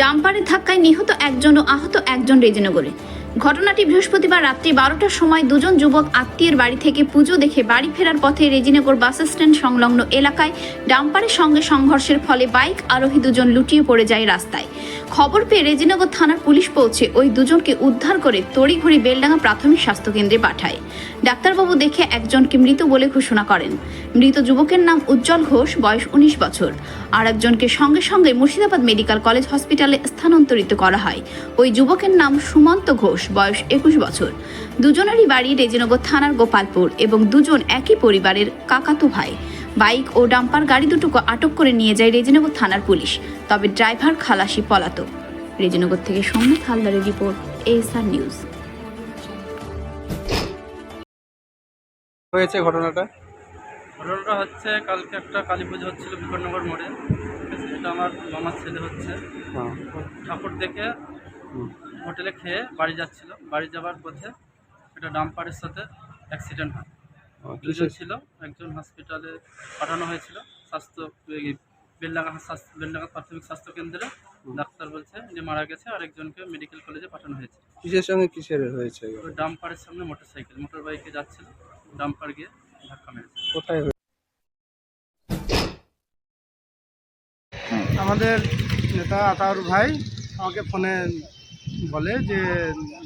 ডাম্পারের ধাক্কায় নিহত একজন ও আহত একজন রেজিনগরে। ঘটনাটি বৃহস্পতিবার রাত্রি বারোটার সময় দুজন যুবক আত্মীয়ের বাড়ি থেকে পুজো দেখে বাড়ি ফেরার পথে রেজিনগর বাস স্ট্যান্ড সংলগ্ন এলাকায় ডাম্পারের সঙ্গে সংঘর্ষের ফলে বাইক আরোহী দুজন লুটিয়ে পড়ে যায় রাস্তায়। খবর পেয়ে রেজিনগর থানার পুলিশ পৌঁছে ওই দুজনকে উদ্ধার করে তড়িঘড়ি বেলডাঙ্গা প্রাথমিক স্বাস্থ্যকেন্দ্রে পাঠায়। ডাক্তারবাবু দেখে একজনকে মৃত বলে ঘোষণা করেন। মৃত যুবকের নাম উজ্জ্বল ঘোষ, বয়স উনিশ বছর। আর একজনকে সঙ্গে সঙ্গে মুর্শিদাবাদ মেডিকেল কলেজ হসপিটালে স্থানান্তরিত করা হয়। ওই যুবকের নাম সুমন্ত ঘোষ। বয়স একুশ বছর। দুজনেরই বাড়ি রেজিনগর থানার গোপালপুর এবং দুজন একই পরিবারের কাকাতো ভাই। বাইক ও ডাম্পার গাড়ি দুটোকে আটক করে নিয়ে যায় রেজিনগর থানার পুলিশ তবে ড্রাইভার খালাসি পলাতক। রেজিনগর থেকে সৌম্য হালদারের রিপোর্ট এসআর নিউজ। হয়েছে ঘটনাটা? ঘটনাটা হচ্ছে কালকে একটা কালী পুজো হচ্ছিল বিকটনগর মোড়ে। এটা আমার মামার ছেলে হচ্ছে। হ্যাঁ। ঠাকুর দেখে। হোটেলে খেয়ে বাড়ি যাচ্ছিল। বাড়ি যাওয়ার পথে একটা ডাম্পারের সাথে অ্যাক্সিডেন্ট হয়। দুজন ছিল একজন হসপিটালে পাঠানো হয়েছিল। স্বাস্থ্য এই বেলডাঙ্গা স্বাস্থ্য বেলডাঙ্গা প্রাথমিক স্বাস্থ্য কেন্দ্রে ডাক্তার বলছে যে মারা গেছে আর একজনকে মেডিকেল কলেজে পাঠানো হয়েছে। কিসের সঙ্গে কিসের হয়েছে? ডাম্পারের সামনে মোটর সাইকেল মোটর বাইকে যাচ্ছিল। ডাম্পার গিয়ে ধাক্কা মেরেছে। কোথায় আমাদের নেতা আতাউর ভাই আমাকে ফোনে বলে যে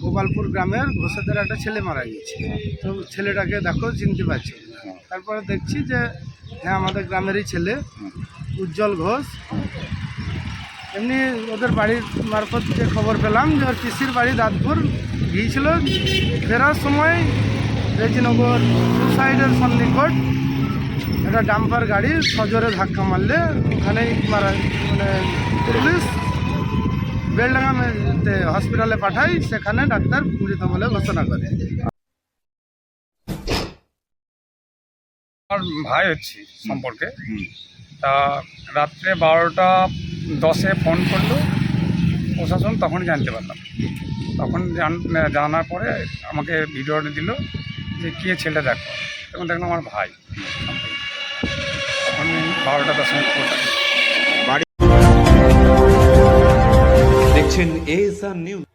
গোপালপুর গ্রামের ঘোষেদের একটা ছেলে মারা গিয়েছে। তো ছেলেটাকে দেখো চিনতে পারছি। তারপরে দেখছি যে হ্যাঁ আমাদের গ্রামেরই ছেলে, উজ্জ্বল ঘোষ। এমনি ওদের বাড়ির মারফত যে খবর পেলাম যে ওর পিসির বাড়ি দাঁতপুর গিয়েছিল। ফেরার সময় রেজিনগর সুসাইডের সন্নিকট একটা ডাম্পার গাড়ি সজোরে ধাক্কা মারলে ওখানেই মারা মানে বেলডাঙ্গা হসপিটালে পাঠাই সেখানে ডাক্তার মৃত বলে ঘোষণা করে। আমার ভাই হচ্ছে সম্পর্কে। তা রাত্রে বারোটা দশে ফোন করল প্রশাসন তখন জানতে পারলাম। তখন জান- জানার পরে আমাকে ভিডিওটা দিল যে কে ছেলেটা দেখো। তখন দেখলাম আমার ভাই। তখন বারোটা দশ মিনিট দেখছেন এএসআর নিউজ